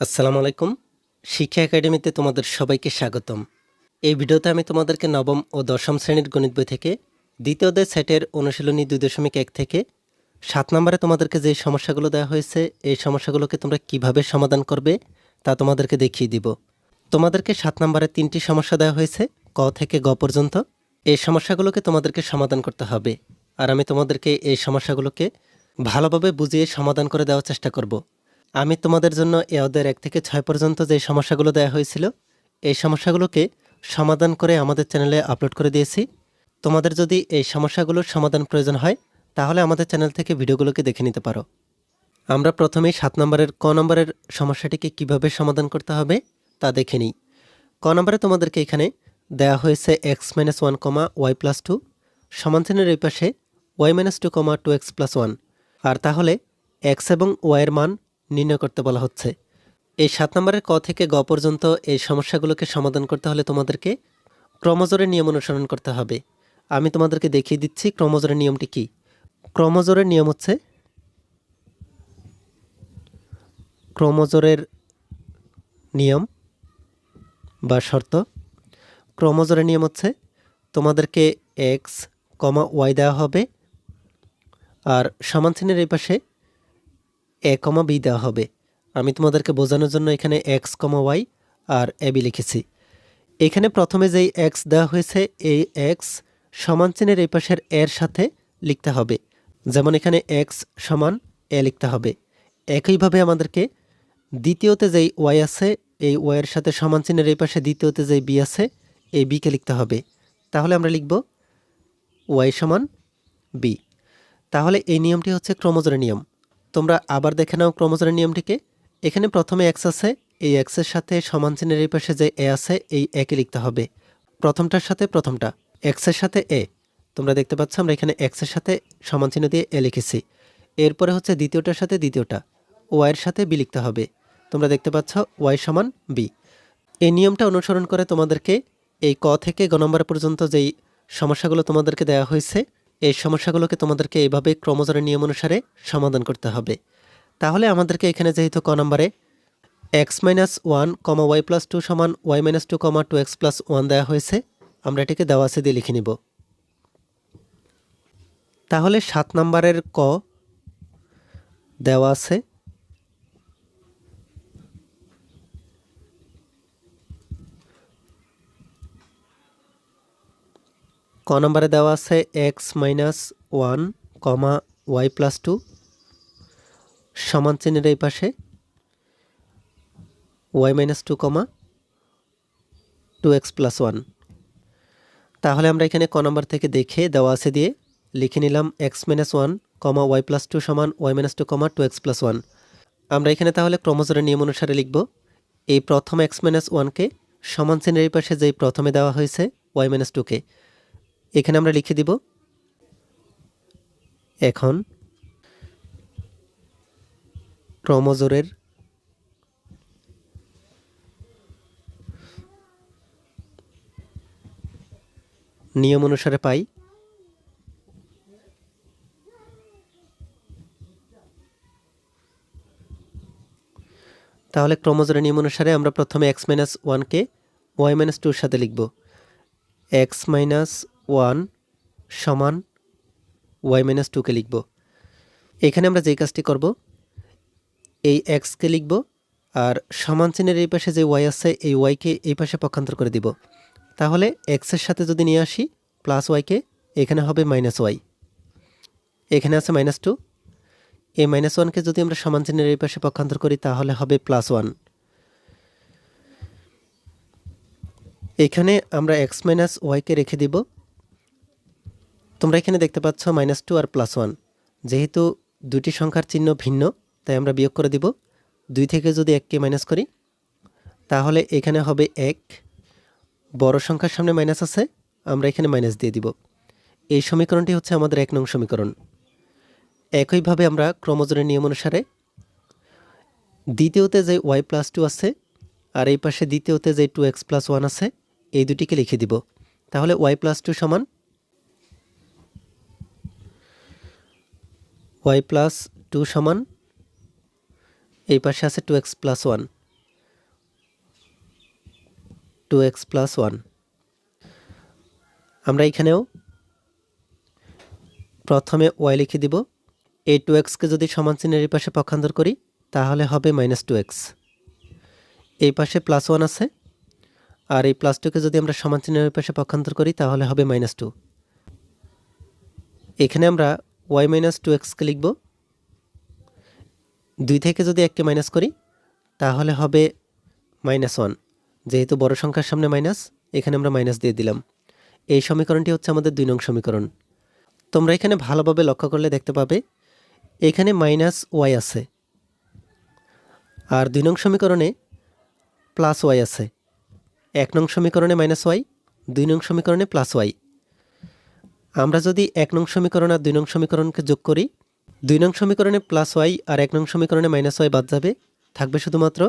আসসালামু আলাইকুম। শিক্ষা একাডেমিতে তোমাদের সবাইকে স্বাগতম। এই ভিডিওতে আমি তোমাদেরকে নবম ও দশম শ্রেণির গণিত বই থেকে দ্বিতীয় অধ্যায় সেটের অনুশীলনী দুই দশমিক এক থেকে সাত নম্বরে তোমাদেরকে যে সমস্যাগুলো দেওয়া হয়েছে, এই সমস্যাগুলোকে তোমরা কীভাবে সমাধান করবে তা তোমাদেরকে দেখিয়ে দিব। তোমাদেরকে সাত নম্বরে তিনটি সমস্যা দেওয়া হয়েছে, ক থেকে গ পর্যন্ত। এই সমস্যাগুলোকে তোমাদেরকে সমাধান করতে হবে। আর আমি তোমাদেরকে এই সমস্যাগুলোকে ভালোভাবে বুঝিয়ে সমাধান করে দেওয়ার চেষ্টা করব। আমি তোমাদের জন্য এ এক থেকে ছয় পর্যন্ত যে সমস্যাগুলো দেওয়া হয়েছিল, এই সমস্যাগুলোকে সমাধান করে আমাদের চ্যানেলে আপলোড করে দিয়েছি। তোমাদের যদি এই সমস্যাগুলোর সমাধান প্রয়োজন হয়, তাহলে আমাদের চ্যানেল থেকে ভিডিওগুলোকে দেখে নিতে পারো। আমরা প্রথমেই সাত নম্বরের, ক নম্বরের সমস্যাটিকে কীভাবে সমাধান করতে হবে তা দেখে নিই। ক নম্বরে তোমাদেরকে এখানে দেওয়া হয়েছে X minus one comma Y plus two সমানচিহ্নের এই পাশে Y minus two comma two X plus one আর তাহলে এক্স এবং ওয়াইয়ের মান নির্ণয় করতে বলা হচ্ছে। এই সাত নম্বরের ক থেকে গ পর্যন্ত এই সমস্যাগুলোকে সমাধান করতে হলে তোমাদেরকে ক্রমজোরের নিয়ম অনুসরণ করতে হবে। আমি তোমাদেরকে দেখিয়ে দিচ্ছি ক্রমজোরের নিয়মটি কি। ক্রমজোরের নিয়ম হচ্ছে ক্রমজোরের নিয়ম বা শর্ত। ক্রমজোরের নিয়ম হচ্ছে তোমাদেরকে এক্স কমা ওয়াই দেওয়া হবে আর সমান চিহ্নের এই পাশে এ কমা বি দেওয়া হবে। আমি তোমাদেরকে বোঝানোর জন্য এখানে এক্স কমা ওয়াই আর এ বি লিখেছি। এখানে প্রথমে যেই এক্স দেওয়া হয়েছে, এই এক্স সমান চিহ্নের এই পাশের এর সাথে লিখতে হবে। যেমন এখানে এক্স সমান এ লিখতে হবে। একইভাবে আমাদেরকে দ্বিতীয়তে যেই ওয়াই আছে, এই ওয়াইয়ের সাথে সমান চিহ্নের এই পাশে দ্বিতীয়তে যেই বি আছে, এই বিকে লিখতে হবে। তাহলে আমরা লিখব ওয়াই সমান বি তাহলে এই নিয়মটি হচ্ছে ক্রমজোরের নিয়ম। তোমরা আবার দেখে নাও ক্রমজোরের নিয়মটিকে। এখানে প্রথমে এক্স আছে, এই এক্সের সাথে সমান চিহ্নের এই পাশে যে এ আছে, এই একে লিখতে হবে। প্রথমটার সাথে প্রথমটা এক্সের সাথে এ তোমরা দেখতে পাচ্ছ আমরা এখানে এক্সের সাথে সমান চিহ্ন দিয়ে এ লিখেছি। এরপরে হচ্ছে দ্বিতীয়টার সাথে দ্বিতীয়টা ওয়াইয়ের সাথে বি লিখতে হবে। তোমরা দেখতে পাচ্ছ ওয়াই সমান বি এই নিয়মটা অনুসরণ করে তোমাদেরকে এই ক থেকে গ নম্বর পর্যন্ত যেই সমস্যাগুলো তোমাদেরকে দেওয়া হয়েছে এই সমস্যাগুলোকে তোমাদেরকে এইভাবে ক্রমজোরের নিয়ম অনুসারে সমাধান করতে হবে। তাহলে আমাদেরকে এখানে যেহেতু ক নম্বরে X minus one comma Y plus two সমান Y minus two comma two X plus one দেওয়া হয়েছে, আমরা এটিকে দেওয়া আছে দিয়ে লিখে নিব। তাহলে সাত নম্বরের ক দেওয়া আছে। ক নম্বরে দেওয়া আছে X minus one comma Y plus two সমান চিহ্নের এই পাশে Y minus two comma two X plus one তাহলে আমরা এখানে ক নম্বর থেকে দেখে দেওয়া আছে দিয়ে লিখে নিলাম X minus one comma Y plus two সমান Y minus two comma two X plus one আমরা এখানে তাহলে ক্রমজোরের নিয়ম অনুসারে লিখব, এই প্রথম এক্স মাইনাস ওয়ানকে সমান চিহ্নের পাশে যেই প্রথমে দেওয়া হয়েছে ওয়াই মাইনাস টুকে এখানে আমরা লিখে দিব এখন ক্রমজোরের নিয়ম অনুসারে পাই। তাহলে ক্রমজোরের নিয়ম অনুসারে আমরা প্রথমে এক্স মাইনাস ওয়ানকে ওয়াই মাইনাস টুর সাথে লিখব। এক্স মাইনাস ওয়ান সমান ওয়াই মাইনাস টুকে লিখব। এখানে আমরা যেই কাজটি করব, এই এক্সকে লিখব আর সমান চিহ্নের এই পাশে যে ওয়াই আছে, এই ওয়াইকে এই পাশে পক্ষান্তর করে দিব। তাহলে এক্সের সাথে যদি নিয়ে আসি, প্লাস ওয়াইকে, এখানে হবে মাইনাস ওয়াই। এখানে আছে মাইনাস টু। এই মাইনাস ওয়ানকে যদি আমরা সমান চিহ্নের এই পাশে পক্ষান্তর করি, তাহলে হবে প্লাস ওয়ান। এখানে আমরা এক্স মাইনাস ওয়াইকে রেখে দিব। তোমরা এখানে দেখতে পাচ্ছ মাইনাস টু আর প্লাস ওয়ান যেহেতু দুটি সংখ্যার চিহ্ন ভিন্ন, তাই আমরা বিয়োগ করে দিব। দুই থেকে যদি এককে মাইনাস করি, তাহলে এখানে হবে এক। বড় সংখ্যার সামনে মাইনাস আছে, আমরা এখানে মাইনাস দিয়ে দিব। এই সমীকরণটি হচ্ছে আমাদের এক নং সমীকরণ। একইভাবে আমরা ক্রমজোরের নিয়ম অনুসারে দ্বিতীয়তে যে ওয়াই প্লাস টু আছে, আর এই পাশে দ্বিতীয়তে যে টু এক্স প্লাস ওয়ান আছে, এই দুটিকে লিখে দিব। তাহলে ওয়াই প্লাস টু সমান ওয়াই প্লাস টু সমান, এই পাশে আছে two X plus one. Two X plus one. আমরা এখানেও প্রথমে ওয়াই লিখে দিব। এই টু এক্সকে যদি সমান চিহ্নের এই পাশে পক্ষান্তর করি, তাহলে হবে মাইনাস টু এক্স। এই পাশে প্লাস ওয়ান আছে, আর এই প্লাস টুকে যদি আমরা সমান চিহ্নের পাশে পক্ষান্তর করি, তাহলে হবে মাইনাস টু। এখানে আমরা ওয়াই মাইনাস টু এক্সকে লিখব। দুই থেকে যদি এককে মাইনাস করি, তাহলে হবে মাইনাস ওয়ান যেহেতু বড় সংখ্যার সামনে মাইনাস এখানে আমরা মাইনাস দিয়ে দিলাম। এই সমীকরণটি হচ্ছে আমাদের দুই নং সমীকরণ। তোমরা এখানে ভালোভাবে লক্ষ্য করলে দেখতে পাবে, এখানে মাইনাস ওয়াই আছে। আর দুই নং সমীকরণে প্লাস ওয়াই আছে। এক নং সমীকরণে মাইনাস ওয়াই দুই নং সমীকরণে প্লাস ওয়াই আমরা যদি এক নং সমীকরণ আর দুই নং সমীকরণকে যোগ করি, দুই নং সমীকরণে প্লাস ওয়াই আর এক নং সমীকরণে মাইনাস ওয়াই বাদ যাবে, থাকবে শুধুমাত্র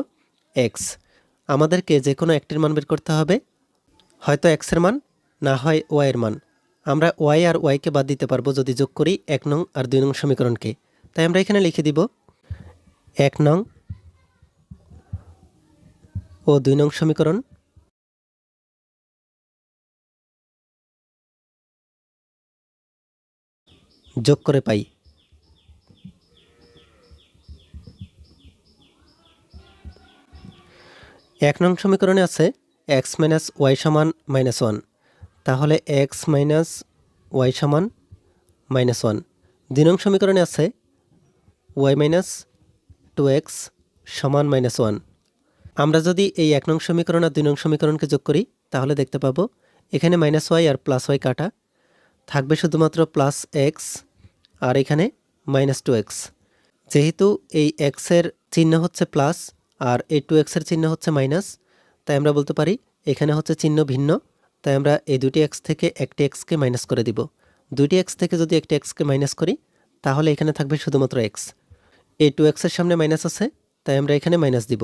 এক্স আমাদেরকে যে কোনো একটির মান বের করতে হবে, হয়তো এক্সের মান, না হয় ওয়াইয়ের মান। আমরা ওয়াই আর ওয়াইকে বাদ দিতে পারব যদি যোগ করি এক নং আর দুই নং সমীকরণকে। তাই আমরা এখানে লিখে দিব, এক নং ও দুই নং সমীকরণ যোগ করে পাই। এক নং সমীকরণে আছে এক্স মাইনাস ওয়াই সমান মাইনাস ওয়ান তাহলে এক্স মাইনাস ওয়াই সমান মাইনাস ওয়ান দুই নং সমীকরণে আছে ওয়াই মাইনাস টু এক্স সমান মাইনাস ওয়ান আমরা যদি এই এক নং সমীকরণ আর দুই নং সমীকরণকে যোগ করি, তাহলে দেখতে পাবো এখানে মাইনাস ওয়াই আর প্লাস ওয়াই কাটা। থাকবে শুধুমাত্র প্লাস এক্স আর এখানে মাইনাস টু এক্স যেহেতু এই এক্সের চিহ্ন হচ্ছে প্লাস আর এই টু এক্সের চিহ্ন হচ্ছে মাইনাস তাই আমরা বলতে পারি এখানে হচ্ছে চিহ্ন ভিন্ন, তাই আমরা এই দুটি এক্স থেকে একটি এক্সকে মাইনাস করে দিব। দুটি এক্স থেকে যদি একটি এক্সকে মাইনাস করি, তাহলে এখানে থাকবে শুধুমাত্র এক্স এই টু এক্সের সামনে মাইনাস আছে, তাই আমরা এখানে মাইনাস দিব।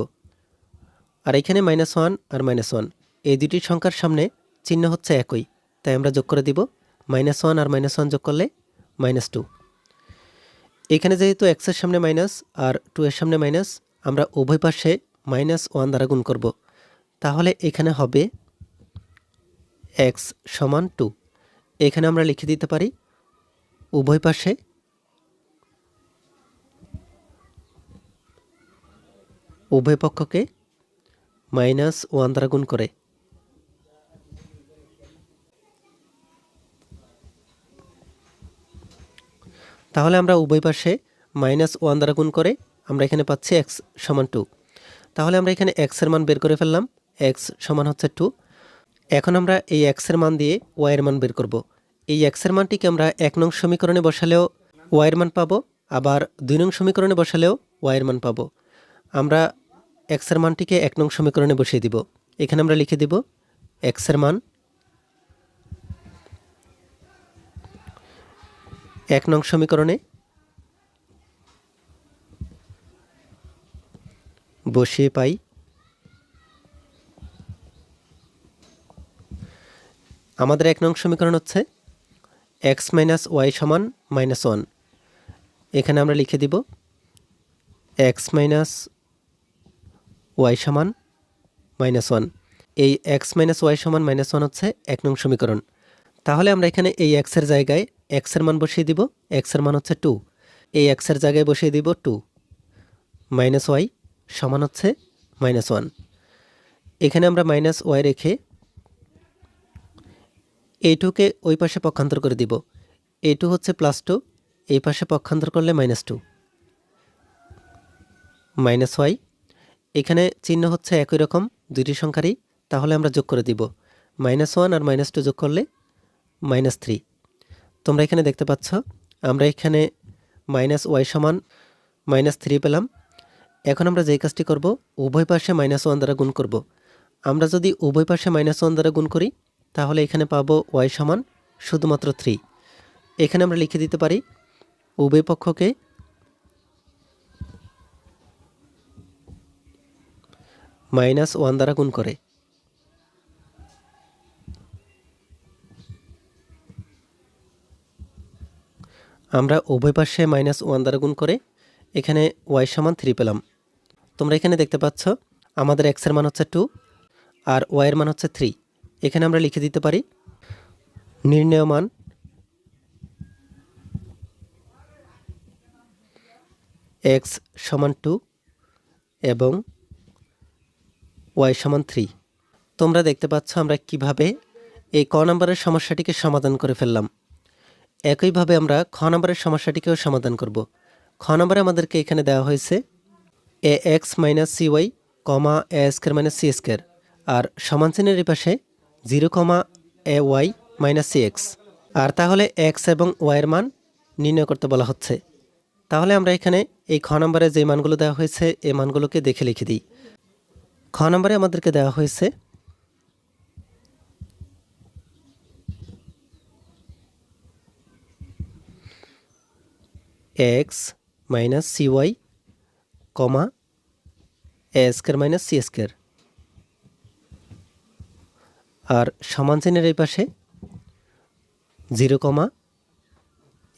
আর এখানে মাইনাস ওয়ান আর মাইনাস ওয়ান এই দুটি সংখ্যার সামনে চিহ্ন হচ্ছে একই, তাই আমরা যোগ করে দিব। মাইনাস ওয়ান আর মাইনাস ওয়ান যোগ করলে মাইনাস টু। এখানে যেহেতু এক্সের সামনে মাইনাস আর টু এর সামনে মাইনাস, আমরা উভয় পাশে মাইনাস ওয়ান দ্বারা গুণ করব। তাহলে এখানে হবে এক্স সমান টু। এখানে আমরা লিখে দিতে পারি উভয় পাশে উভয় পক্ষকে মাইনাস ওয়ান দ্বারা গুণ করে। তাহলে আমরা উভয় পাশে মাইনাস ওয়ান দ্বারা গুণ করে আমরা এখানে পাচ্ছি এক্স সমান টু তাহলে আমরা এখানে এক্সের মান বের করে ফেললাম। এক্স সমান হচ্ছে টু এখন আমরা এই এক্সের মান দিয়ে ওয়াইয়ের মান বের করব। এই এক্সের মানটিকে আমরা এক নং সমীকরণে বসালেও ওয়াইয়ের মান পাবো, আবার দুই নং সমীকরণে বসালেও ওয়াইয়ের মান পাবো। আমরা এক্সের মানটিকে এক নং সমীকরণে বসিয়ে দিব। এখানে আমরা লিখে দিব এক্সের মান এক নং সমীকরণে। বসিয়ে পাই। আমাদের এক নং সমীকরণ হচ্ছে এক্স মাইনাস ওয়াই সমান মাইনাস ওয়ান এখানে আমরা লিখে দিব এক্স মাইনাস ওয়াই সমান মাইনাস ওয়ান এই এক্স মাইনাস ওয়াই সমান মাইনাস ওয়ান হচ্ছে এক নং সমীকরণ। তাহলে আমরা এখানে এই এক্সের জায়গায় এক্সের মান বসিয়ে দিব। এক্সের মান হচ্ছে টু এই এক্সের জায়গায় বসিয়ে দিব টু মাইনাস ওয়াই সমান হচ্ছে মাইনাস ওয়ান এখানে আমরা মাইনাস ওয়াই রেখে এই টুকে ওই পাশে পক্ষান্তর করে দিব। এই টু হচ্ছে প্লাস টু এই পাশে পক্ষান্তর করলে মাইনাস টু মাইনাস ওয়াই এখানে চিহ্ন হচ্ছে একই রকম, দুইটি সংখ্যারই। তাহলে আমরা যোগ করে দিব। মাইনাস ওয়ান আর মাইনাস টু যোগ করলে মাইনাস থ্রি তোমরা এখানে দেখতে পাচ্ছ, আমরা এখানে মাইনাস ওয়াই সমান মাইনাস থ্রি পেলাম। এখন আমরা যেই কাজটি করব, উভয় পাশে মাইনাস ওয়ান দ্বারা গুণ করব। আমরা যদি উভয় পাশে মাইনাস ওয়ান দ্বারা গুণ করি, তাহলে এখানে পাবো ওয়াই সমান শুধুমাত্র থ্রি। এখানে আমরা লিখে দিতে পারি, উভয় পক্ষকে মাইনাস ওয়ান দ্বারা গুণ করে। আমরা উভয় পাশে মাইনাস ওয়ান দ্বারা গুণ করে এখানে ওয়াই সমান থ্রি পেলাম। তোমরা এখানে দেখতে পাচ্ছ, আমাদের এক্সের মান হচ্ছে টু আর ওয়াইয়ের মান হচ্ছে থ্রি এখানে আমরা লিখে দিতে পারি, নির্ণয় মান এক্স সমান টু এবং ওয়াই সমান থ্রি তোমরা দেখতে পাচ্ছ আমরা কীভাবে এই ক নম্বরের সমস্যাটিকে সমাধান করে ফেললাম। একইভাবে আমরা খ নম্বরের সমস্যাটিকেও সমাধান করব। খ নম্বরে আমাদেরকে এখানে দেওয়া হয়েছে A X minus C Y comma A square minus C square আর সমান চিহ্নের পাশে zero comma A Y minus C X আর তাহলে এক্স এবং ওয়াইয়ের মান নির্ণয় করতে বলা হচ্ছে। তাহলে আমরা এখানে এই খ নম্বরে যে মানগুলো দেওয়া হয়েছে এই মানগুলোকে দেখে লিখে দিই। খ নম্বরে আমাদেরকে দেওয়া হয়েছে X minus C Y comma A square minus C square আর সমান চিহ্নের এই পাশে zero comma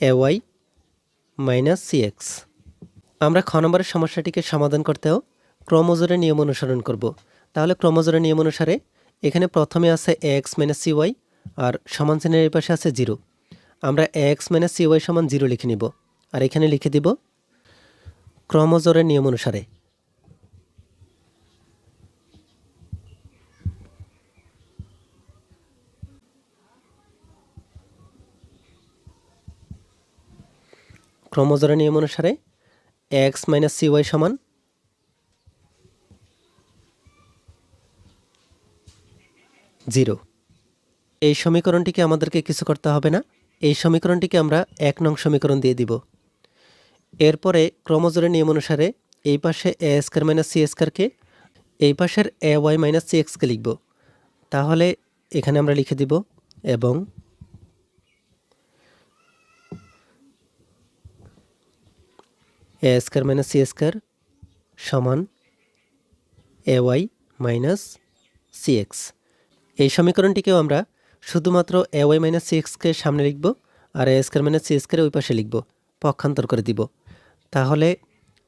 A Y minus C X আমরা খ নম্বরের সমস্যাটিকে সমাধান করতেও ক্রমজোরের নিয়ম অনুসরণ করব। তাহলে ক্রমজোরের নিয়ম অনুসারে এখানে প্রথমে আছে এক্স মাইনাস সি ওয়াই আর সমান চিহ্নের এই পাশে আছে জিরো আমরা এক্স মাইনাস সি ওয়াই সমান জিরো লিখে নিব। আর এখানে লিখে দিব, ক্রমজোরের নিয়ম অনুসারে। ক্রমজোরের নিয়ম অনুসারে এক্স মাইনাস সি ওয়াই সমান জিরো এই সমীকরণটিকে আমাদেরকে কিছু করতে হবে না। এই সমীকরণটিকে আমরা এক নং সমীকরণ দিয়ে দিব। এরপরে ক্রমজোরের নিয়ম অনুসারে এই পাশে এ স্কোয়ার মাইনাস সি স্কোয়ারকে এই পাশের এ ওয়াই মাইনাস সি এক্সকে লিখব। তাহলে এখানে আমরা লিখে দিব এবং A square minus C square সমান A Y minus C X. এই সমীকরণটিকেও আমরা শুধুমাত্র এ ওয়াই মাইনাস সি এক্সকে সামনে লিখব আর এ স্কোয়ার মাইনাস সি এক্সকে ওই পাশে লিখব, পক্ষান্তর করে দিব। তাহলে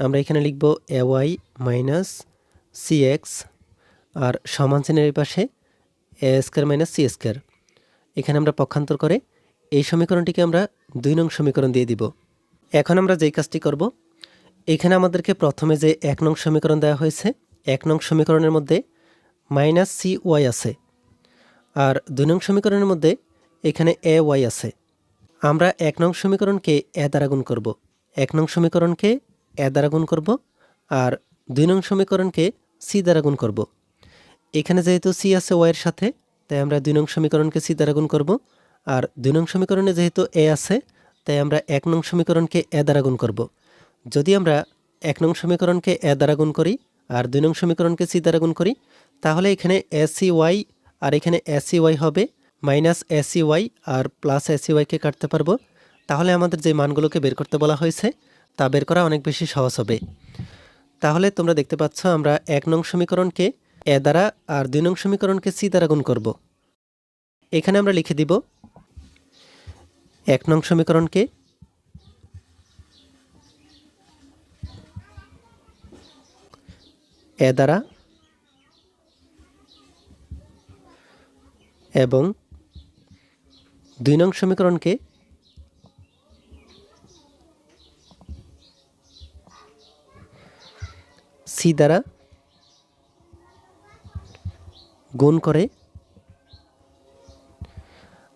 আমরা এখানে লিখব A Y minus C X আর সমান চিহ্নের পাশে A square minus C square এখানে আমরা পক্ষান্তর করে এই সমীকরণটিকে আমরা দুই নং সমীকরণ দিয়ে দিব। এখন আমরা যেই কাজটি করব, এখানে আমাদেরকে প্রথমে যে এক নং সমীকরণ দেওয়া হয়েছে, এক নং সমীকরণের মধ্যে মাইনাস সি ওয়াই আছে আর দুই নং সমীকরণের মধ্যে এখানে এ ওয়াই আছে। আমরা এক নং সমীকরণকে এ দ্বারা গুণ করব। এক নং সমীকরণকে এ দ্বারা গুণ করব আর দুই নং সমীকরণকে সি দ্বারা গুণ করব। এখানে যেহেতু সি আছে ওয়াইয়ের সাথে, তাই আমরা দুই নং সমীকরণকে সি দ্বারা গুণ করব আর দুই নং সমীকরণে যেহেতু এ আছে, তাই আমরা এক নং সমীকরণকে এ দ্বারা গুণ করব। যদি আমরা এক নং সমীকরণকে এ দ্বারা গুণ করি আর দুই নং সমীকরণকে সি দ্বারা গুণ করি, তাহলে এখানে এসি ওয়াই আর এখানে এসি ওয়াই হবে, মাইনাস এসি ওয়াই আর প্লাস এসি ওয়াইকে কাটতে পারব। তাহলে আমাদের যে মানগুলোকে বের করতে বলা হয়েছে, তা বের করা অনেক বেশি সহজ হবে। তাহলে তোমরা দেখতে পাচ্ছ আমরা এক নং সমীকরণকে এ দ্বারা আর দুই নং সমীকরণকে সি দ্বারা গুণ করব। এখানে আমরা লিখে দিব, এক নং সমীকরণকে এ দ্বারা এবং দুই নং সমীকরণকে সি দ্বারা গুণ করে,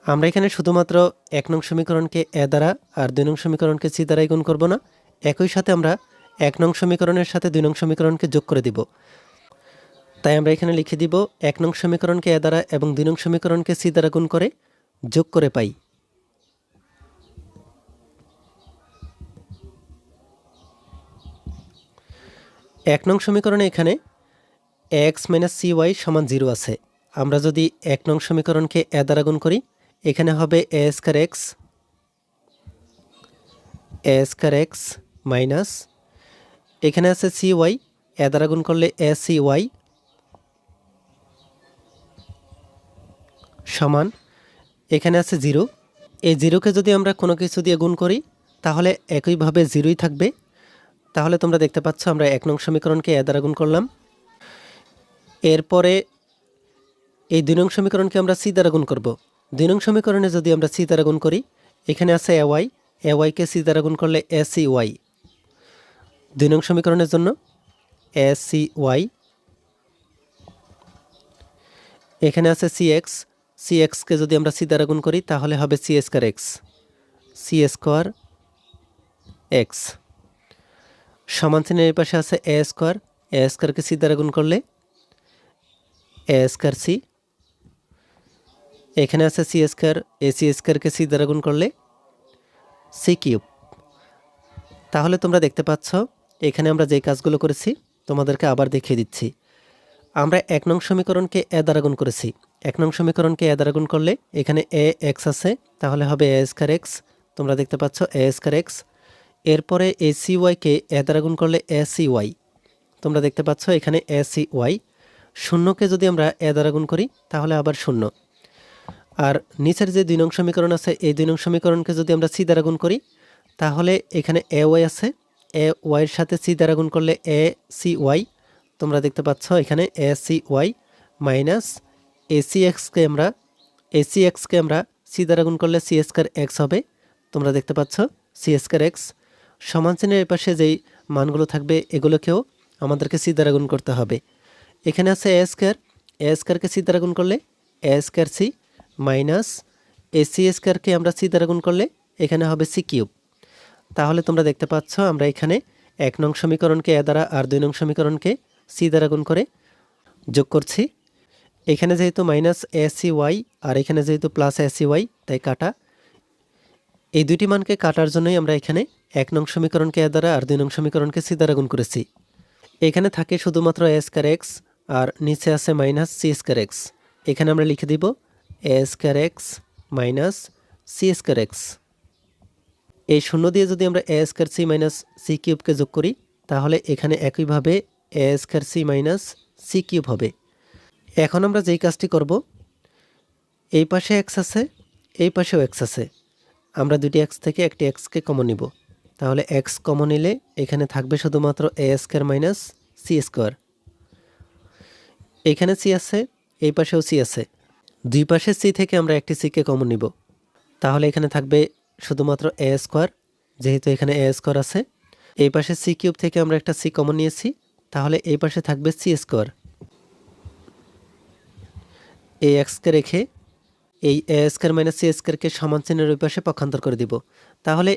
আমরা এখানে শুধুমাত্র এক নং সমীকরণকে এ দ্বারা আর দুই নং সমীকরণকে সি দ্বারাই গুণ করব না। একই সাথে আমরা এক নং সমীকরণের সাথে দুই নং সমীকরণকে যোগ করে দিব। তাই আমরা এখানে লিখে দিব, এক নং সমীকরণকে এ দ্বারা এবং দুই নং সমীকরণকে সি দ্বারা গুণ করে যোগ করে পাই। এক নং সমীকরণে এখানে এক্স মাইনাস সি ওয়াই সমান জিরো আছে। আমরা যদি এক নং সমীকরণকে এ দ্বারা গুণ করি, এখানে হবে a square x a square x minus এখানে আছে সি ওয়াই এ দ্বারা গুণ করলে এ সি ওয়াই সমান, এখানে আছে জিরো এই জিরোকে যদি আমরা কোনো কিছু দিয়ে গুণ করি, তাহলে একইভাবে জিরোই থাকবে। তাহলে তোমরা দেখতে পাচ্ছ, আমরা এক নং সমীকরণকে এ দ্বারা গুণ করলাম। এরপরে এই দুই নং সমীকরণকে আমরা সি দ্বারা গুণ করব। দুই নং সমীকরণে যদি আমরা সি দ্বারা গুণ করি, এখানে আছে এ ওয়াই, এ ওয়াইকে সি দ্বারা গুণ করলে এ সি ওয়াই। দুই নং সমীকরণের জন্য এ সি ওয়াই। এখানে আছে সি এক্স, সি এক্সকে যদি আমরা সি দ্বারা গুণ করি, তাহলে হবে C square X. C square X. সমান চিহ্নের পাশে আছে এ স্কোয়ার এ স্কোয়ারকে সি দ্বারা গুণ করলে এ স্কোয়ার সি এখানে আছে সি স্কোয়ার এ সি স্কোয়ারকে সি দ্বারা গুণ করলে সি কিউব তাহলে তোমরা দেখতে পাচ্ছ, এখানে আমরা যে কাজগুলো করেছি, তোমাদেরকে আবার দেখিয়ে দিচ্ছি। আমরা এক নং সমীকরণকে এ দ্বারা গুণ করেছি। এক নং সমীকরণকে এ দ্বারা গুণ করলে এখানে এ এক্স আছে, তাহলে হবে এ স্কোয়ার এক্স তোমরা দেখতে পাচ্ছ এ স্কোয়ার এক্স এরপরে এ সি ওয়াইকে এ দ্বারা গুণ করলে এ সি ওয়াই তোমরা দেখতে পাচ্ছ এখানে এ সি ওয়াই শূন্যকে যদি আমরা এ দ্বারা গুণ করি, তাহলে আবার শূন্য। আর নিচের যে দুই নং সমীকরণ আছে, এই দুই নং সমীকরণকে যদি আমরা সি দ্বারা গুণ করি, তাহলে এখানে এ ওয়াই আছে। এ ওয়াইয়ের সাথে সি দ্বারা গুণ করলে এ সি ওয়াই তোমরা দেখতে পাচ্ছ এখানে A C Y minus A C এক্সকে আমরা এ সি এক্সকে আমরা সি দ্বারা গুণ করলে সি স্কোয়ার এক্স হবে। তোমরা দেখতে পাচ্ছ সি স্কোয়ার এক্স সমান চিহ্নের পাশে যেই মানগুলো থাকবে, এগুলোকেও আমাদেরকে সি দ্বারা গুণ করতে হবে। এখানে আছে এ স্কোয়ার এ স্কোয়ারকে সি দ্বারা গুণ করলে A square C minus A C স্কোয়ারকে আমরা সি দ্বারা গুণ করলে এখানে হবে সি কিউব তাহলে তোমরা দেখতে পাচ্ছ আমরা এখানে এক নং সমীকরণকে এ দ্বারা আর দুই নং সমীকরণকে সি দ্বারা গুণ করে যোগ করছি। এখানে যেহেতু মাইনাস এ সি ওয়াই আর এখানে যেহেতু প্লাস এ সি ওয়াই তাই কাটা এই দুটি মানকে কাটার জন্যই আমরা এখানে এক নং সমীকরণকে এ দ্বারা আর দুই নং সমীকরণকে সি দ্বারা গুণ করেছি। এখানে থাকে শুধুমাত্র এ স্কোয়ার এক্স আর নিচে আছে মাইনাস সি স্কোয়ার এক্স এখানে আমরা লিখে দিব a square x minus c square x এই শূন্য দিয়ে যদি আমরা a square c minus c কিউবকে যোগ করি, তাহলে এখানে একইভাবে a square c minus c cube হবে। এখন আমরা যেই কাজটি করব, এই পাশে এক্স আছে, এই পাশেও এক্স আছে। আমরা দুটি এক্স থেকে একটি এক্সকে কমন নিব। তাহলে এক্স কমন নিলে এখানে থাকবে শুধুমাত্র a square minus c square এখানে সি আছে, এই পাশেও সি আছে। দুই পাশে সি থেকে আমরা একটি সিকে কমন নিব। তাহলে এখানে থাকবে শুধুমাত্র এ স্কোয়ার যেহেতু এখানে এ স্কোয়ার আছে। এই পাশে সি কিউব থেকে আমরা একটা সি কমন নিয়েছি। তাহলে এই পাশে থাকবে সি স্কোয়ার এই এক্সকে রেখে এই এ স্কোয়ার মাইনাস সি স্কোয়ারকে সমান চিহ্নের ওই পাশে পক্ষান্তর করে দিব। তাহলে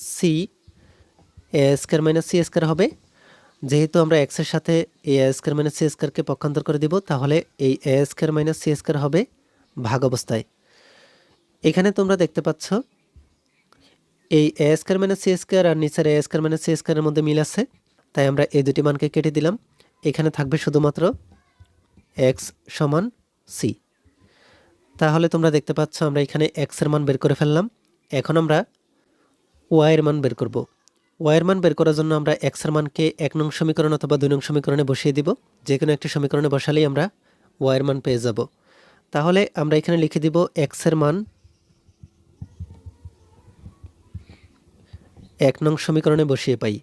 c a square minus c square হবে। যেহেতু আমরা এক্সের সাথে এ স্কোয়ার মাইনাস সি স্কোয়ারকে পক্ষান্তর করে দিব, তাহলে এই a square minus c square হবে ভাগ অবস্থায়। এখানে তোমরা দেখতে পাচ্ছ, এই a square minus c square আর নিচের এ স্কোয়ার মাইনাস সি স্কোয়ারের মধ্যে মিল আছে, তাই আমরা এই দুটি মানকে কেটে দিলাম। এখানে থাকবে শুধুমাত্র এক্স সমান সি তাহলে তোমরা দেখতে পাচ্ছ আমরা এখানে এক্সের মান বের করে ফেললাম। এখন আমরা ওয়াইয়ের মান বের করব। ওয়াইয়ের মান বের করার জন্য আমরা এক্সের মানকে এক নং সমীকরণ অথবা দুই নং সমীকরণে বসিয়ে দিব। যে কোনো একটি সমীকরণে বসালেই আমরা ওয়াইয়ের মান পেয়ে যাব। তাহলে আমরা এখানে লিখে দিব এক্সের মান এক নং সমীকরণে বসিয়ে পাই।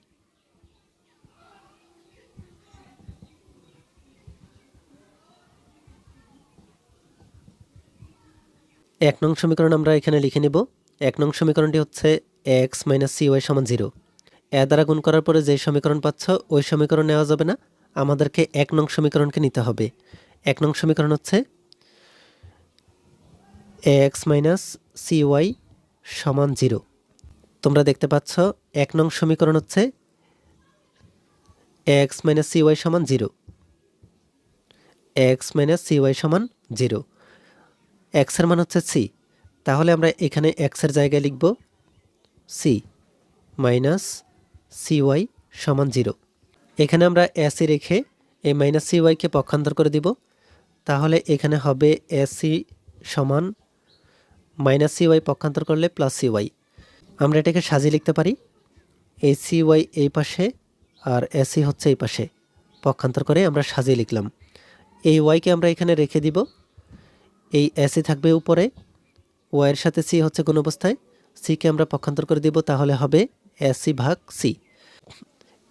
এক নং সমীকরণ আমরা এখানে লিখে নেব। এক নং সমীকরণটি হচ্ছে এক্স মাইনাস সি ওয়াই সমান জিরো এ দ্বারা গুণ করার পরে যে সমীকরণ পাচ্ছ, ওই সমীকরণ নেওয়া যাবে না। আমাদেরকে এক নং সমীকরণকে নিতে হবে। এক নং সমীকরণ হচ্ছে এক্স মাইনাস সি ওয়াই সমান জিরো তোমরা দেখতে পাচ্ছ, এক নং সমীকরণ হচ্ছে এক্স মাইনাস সি ওয়াই সমান zero x minus c y সমান জিরো এক্সের মান হচ্ছে সি তাহলে আমরা এখানে এক্সের জায়গায় লিখব সি মাইনাস সি ওয়াই সমান জিরো এখানে আমরা এসি রেখে এই মাইনাস সি ওয়াইকে পক্ষান্তর করে দিব। তাহলে এখানে হবে এসি সমান মাইনাস সি ওয়াই পক্ষান্তর করলে প্লাস সি ওয়াই আমরা এটাকে সাজিয়ে লিখতে পারি। এই সি ওয়াই এই পাশে আর এসি হচ্ছে এই পাশে। পক্ষান্তর করে আমরা সাজিয়ে লিখলাম। এই ওয়াইকে আমরা এখানে রেখে দিব। এই এসি থাকবে উপরে ওয়াইয়ের সাথে সি হচ্ছে কোন অবস্থায়, সিকে আমরা পক্ষান্তর করে দিব, তাহলে হবে এসি ভাগ সি।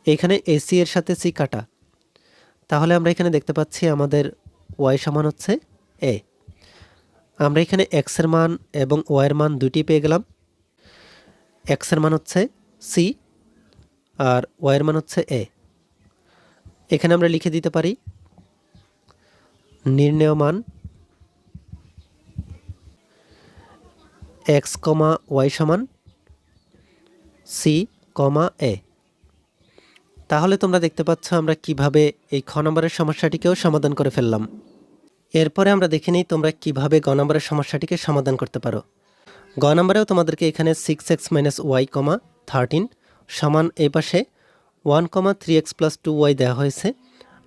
এখানে এসি এর সাথে সি কাটা। তাহলে আমরা এখানে দেখতে পাচ্ছি আমাদের ওয়াই সমান হচ্ছে এ। আমরা এখানে এক্সের মান এবং ওয়াইয়ের মান দুটি পেয়ে গেলাম। এক্সের মান হচ্ছে সি আর ওয়াইয়ের মান হচ্ছে এ। এখানে আমরা লিখে দিতে পারি নির্ণেয় মান এক্স কমা ওয়াই সমান সি কমা এ তাহলে তোমরা দেখতে পাচ্ছ আমরা কীভাবে এই খ নম্বরের সমস্যাটিকেও সমাধান করে ফেললাম। এরপরে আমরা দেখে নিই তোমরা কীভাবে গ নম্বরের সমস্যাটিকে সমাধান করতে পারো। গ নম্বরেও তোমাদেরকে এখানে six x minus y comma thirteen সমান এই পাশে one comma three x plus two y দেওয়া হয়েছে।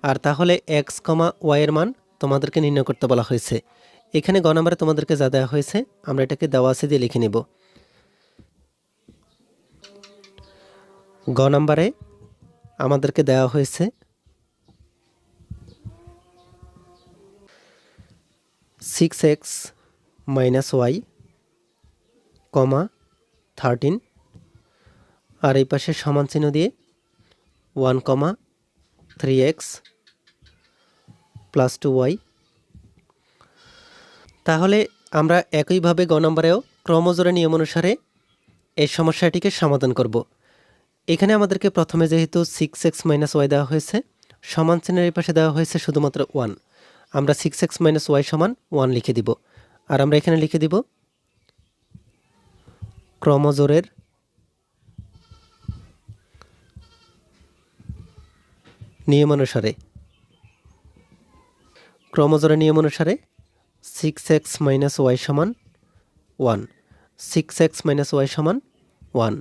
আর তাহলে এক্স কমা ওয়াইয়ের মান তোমাদেরকে নির্ণয় করতে বলা হয়েছে। এখানে গ নম্বরে তোমাদেরকে যা দেওয়া হয়েছে, আমরা এটাকে দেওয়া আছে দিয়ে লিখে নেব। গ নম্বরে আমাদেরকে দেওয়া হয়েছে six x minus y comma thirteen আর এই পাশে সমান চিহ্ন দিয়ে one comma three x plus two y তাহলে আমরা একইভাবে গ নম্বরেও ক্রমজোরের নিয়ম অনুসারে এই সমস্যাটিকে সমাধান করব। এখানে আমাদেরকে প্রথমে যেহেতু সিক্স এক্স মাইনাস ওয়াই দেওয়া হয়েছে, সমান চিহ্নের এই পাশে দেওয়া হয়েছে শুধুমাত্র ওয়ান আমরা সিক্স এক্স মাইনাস ওয়াই সমান ওয়ান লিখে দিব। আর আমরা এখানে লিখে দিব ক্রমজোরের নিয়ম অনুসারে। ক্রমজোরের নিয়ম অনুসারে সিক্স এক্স মাইনাস ওয়াই সমান one six x minus y সমান ওয়ান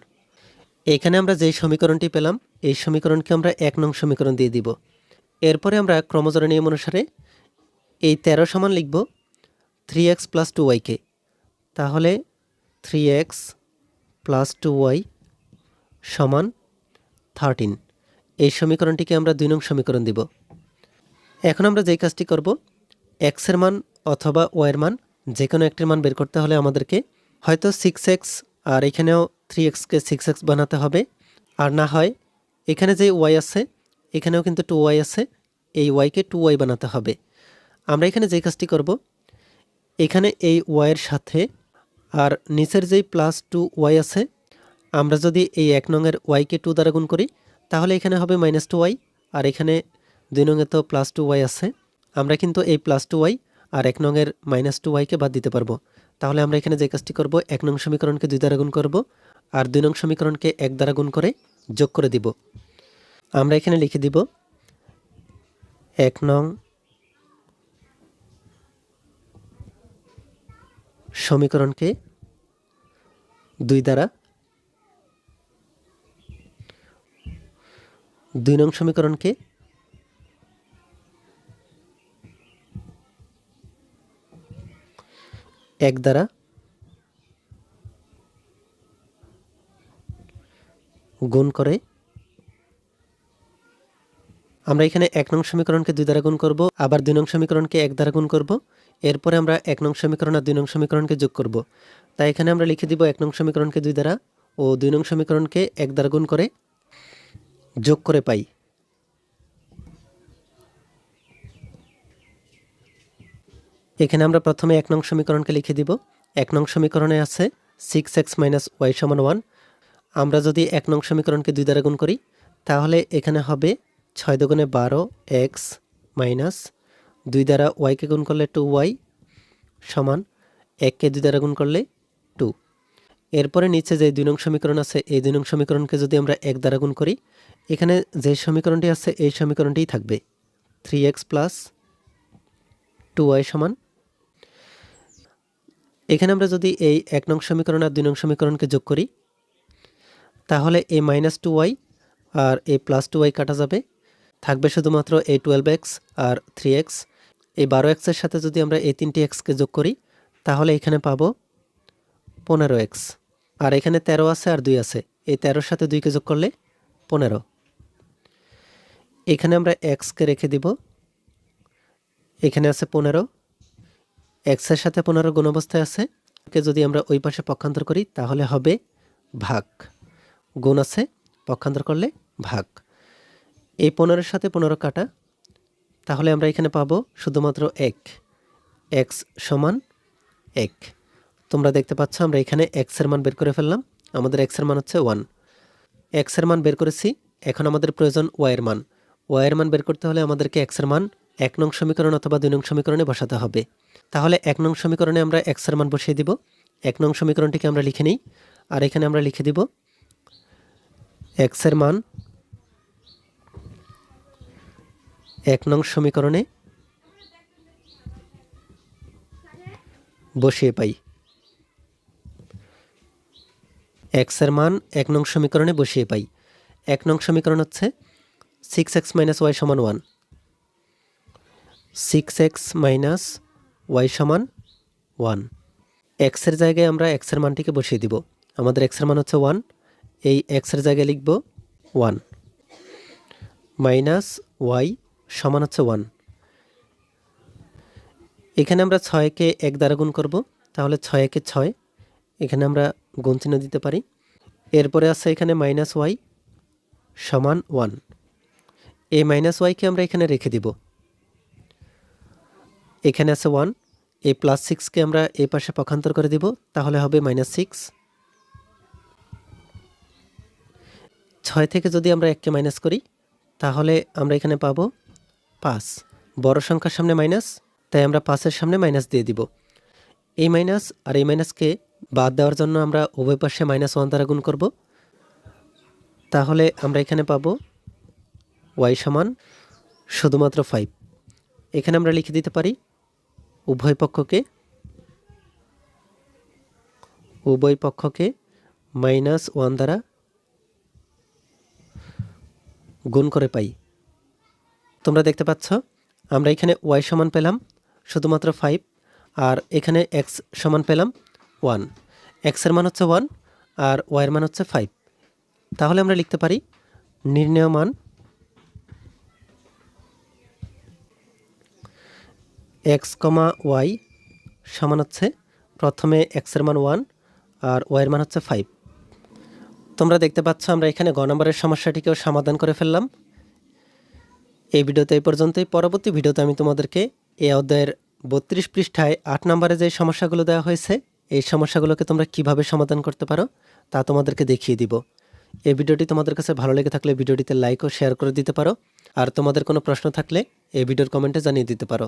এখানে আমরা যেই সমীকরণটি পেলাম, এই সমীকরণকে আমরা এক নং সমীকরণ দিয়ে দিব। এরপরে আমরা ক্রমজোরের নিয়ম অনুসারে এই তেরো সমান লিখব থ্রি এক্স প্লাস টু ওয়াইকে তাহলে three x plus two y সমান থার্টিন এই সমীকরণটিকে আমরা দুই নং সমীকরণ দিব। এখন আমরা যেই কাজটি করব এক্সের মান অথবা ওয়ের মান যে কোনো একটির মান বের করতে হলে আমাদেরকে হয়তো সিক্স এক্স আর এখানেও থ্রি এক্সকে সিক্স এক্স বানাতে হবে। আর না হয় এখানে যে ওয়াই আছে, এখানেও কিন্তু টু ওয়াই আছে, এই ওয়াইকে টু ওয়াই বানাতে হবে। আমরা এখানে যে কাজটি করব, এখানে এই ওয়াইয়ের সাথে আর নিচের যেই প্লাস টু ওয়াই আছে, আমরা যদি এই এক নংয়ের ওয়াইকে টু দ্বারা গুণ করি, তাহলে এখানে হবে মাইনাস টু ওয়াই আর এখানে দুই নঙে তো প্লাস টু ওয়াই আছে। আমরা কিন্তু এই প্লাস টু ওয়াই আর এক নংয়ের মাইনাস টু ওয়াইকে বাদ দিতে পারব। তাহলে আমরা এখানে যে কাজটি করব, এক নং সমীকরণকে দুই দ্বারা গুণ করব আর দুই নং সমীকরণকে এক দ্বারা গুণ করে যোগ করে দিব। আমরা এখানে লিখে দিব, এক নং সমীকরণকে দুই দ্বারা দুই নং সমীকরণকে এক দ্বারা। গুণ করে। আমরা এখানে এক নং সমীকরণকে দুই দ্বারা গুণ করব, আবার দুই নং সমীকরণকে এক দ্বারা গুণ করব। এরপরে আমরা এক নং সমীকরণ আর দুই নং সমীকরণকে যোগ করব। তাই এখানে আমরা লিখে দিব এক নং সমীকরণকে দুই দ্বারা ও দুই নং সমীকরণকে এক দ্বারা গুণ করে যোগ করে পাই। এখানে আমরা প্রথমে এক নং সমীকরণকে লিখে দিব। এক নং সমীকরণে আছে সিক্স এক্স মাইনাস ওয়াই সমান ওয়ান আমরা যদি এক নং সমীকরণকে দুই দ্বারা গুণ করি, তাহলে এখানে হবে ছয় দুগুণে বারো এক্স মাইনাস দুই দ্বারা ওয়াইকে গুণ করলে টু ওয়াই সমান এককে দুই দ্বারা গুণ করলে টু এরপরে নিচে যে দুই নং সমীকরণ আছে, এই দুই নং সমীকরণকে যদি আমরা এক দ্বারা গুণ করি, এখানে যে সমীকরণটি আছে, এই সমীকরণটিই থাকবে। Three x plus two y সমান। এখানে আমরা যদি এই এক নং সমীকরণ আর দুই নং সমীকরণকে যোগ করি, তাহলে এই মাইনাস টু ওয়াই আর এই প্লাস টু ওয়াই কাটা যাবে। থাকবে শুধুমাত্র এই টুয়েলভ এক্স আর থ্রি এক্স। এই বারো এক্সের সাথে যদি আমরা এই তিনটি এক্সকে যোগ করি, তাহলে এখানে পাবো পনেরো এক্স। আর এখানে তেরো আছে আর দুই আছে। এই তেরোর সাথে দুইকে যোগ করলে পনেরো। এখানে আমরা এক্সকে রেখে দিব এখানে আছে পনেরো। এক্সের সাথে পনেরো গুণ অবস্থায় আছে। যদি আমরা ওই পাশে পক্ষান্তর করি, তাহলে হবে ভাগ। গুণ আছে, পক্ষান্তর করলে ভাগ। এই পনেরোর সাথে পনেরো কাটা। তাহলে আমরা এখানে পাবো শুধুমাত্র এক। এক্স সমান এক। তোমরা দেখতে পাচ্ছ, আমরা এখানে এক্সের মান বের করে ফেললাম। আমাদের এক্সের মান হচ্ছে ওয়ান। এক্সের মান বের করেছি। এখন আমাদের প্রয়োজন ওয়াইয়ের মান। ওয়াইয়ের মান বের করতে হলে আমাদেরকে এক্সের মান এক নং সমীকরণ অথবা দুই নং সমীকরণে বসাতে হবে। তাহলে এক নং সমীকরণে আমরা এক্সের মান বসিয়ে দিব। এক নং সমীকরণটিকে আমরা লিখে নিই। আর এখানে আমরা লিখে দিব এক্সের মান এক নং সমীকরণে বসিয়ে পাই। এক্সের মান এক নং সমীকরণে বসিয়ে পাই। এক নং সমীকরণ হচ্ছে সিক্স এক্স মাইনাস ওয়াই সমান one six x minus y সমান ওয়ান এক্সের জায়গায় আমরা এক্সের মানটিকে বসিয়ে দিব। আমাদের এক্সের মান হচ্ছে ওয়ান এই এক্সের জায়গায় লিখব ওয়ান মাইনাস ওয়াই সমান হচ্ছে ওয়ান এখানে আমরা ছয়কে এক দ্বারা গুণ করব, তাহলে ছয় একে ছয়। এখানে আমরা গুণ চিহ্ন দিতে পারি। এরপরে আছে এখানে মাইনাস ওয়াই সমান ওয়ান এই মাইনাস ওয়াইকে আমরা এখানে রেখে দিব। এখানে আছে ওয়ান এই প্লাস সিক্সকে আমরা এই পাশে পক্ষান্তর করে দিব, তাহলে হবে মাইনাস সিক্স ছয় থেকে যদি আমরা এককে মাইনাস করি, তাহলে আমরা এখানে পাবো পাঁচ। বড় সংখ্যার সামনে মাইনাস তাই আমরা পাঁচের সামনে মাইনাস দিয়ে দিব। এই মাইনাস আর এই মাইনাসকে বাদ দেওয়ার জন্য আমরা উভয় পাশে মাইনাস ওয়ান দ্বারা গুণ করব। তাহলে আমরা এখানে পাবো ওয়াই সমান শুধুমাত্র ফাইভ এখানে আমরা লিখে দিতে পারি উভয় পক্ষকে? উভয় পক্ষকে মাইনাস ওয়ান দ্বারা গুণ করে পাই। তোমরা দেখতে পাচ্ছ, আমরা এখানে ওয়াই সমান পেলাম, শুধুমাত্র ফাইভ আর এখানে এক্স সমান পেলাম ওয়ান এক্সের মান হচ্ছে ওয়ান আর ওয়াইয়ের মান হচ্ছে ফাইভ তাহলে আমরা লিখতে পারি, নির্ণয় মান এক্স কমা ওয়াই সমান হচ্ছে প্রথমে এক্সের মান ওয়ান আর ওয়াইয়ের মান হচ্ছে ফাইভ তোমরা দেখতে পাচ্ছ আমরা এখানে গ নম্বরের সমস্যাটিকেও সমাধান করে ফেললাম। এই ভিডিওতে এই পর্যন্তই। পরবর্তী ভিডিওতে আমি তোমাদেরকে এই অধ্যায়ের বত্রিশ পৃষ্ঠায় আট নম্বরে যে সমস্যাগুলো দেওয়া হয়েছে, এই সমস্যাগুলোকে তোমরা কীভাবে সমাধান করতে পারো তা তোমাদেরকে দেখিয়ে দিব। এই ভিডিওটি তোমাদের কাছে ভালো লেগে থাকলে ভিডিওটিতে লাইক ও শেয়ার করে দিতে পারো। আর তোমাদের কোনো প্রশ্ন থাকলে এই ভিডিওর কমেন্টে জানিয়ে দিতে পারো।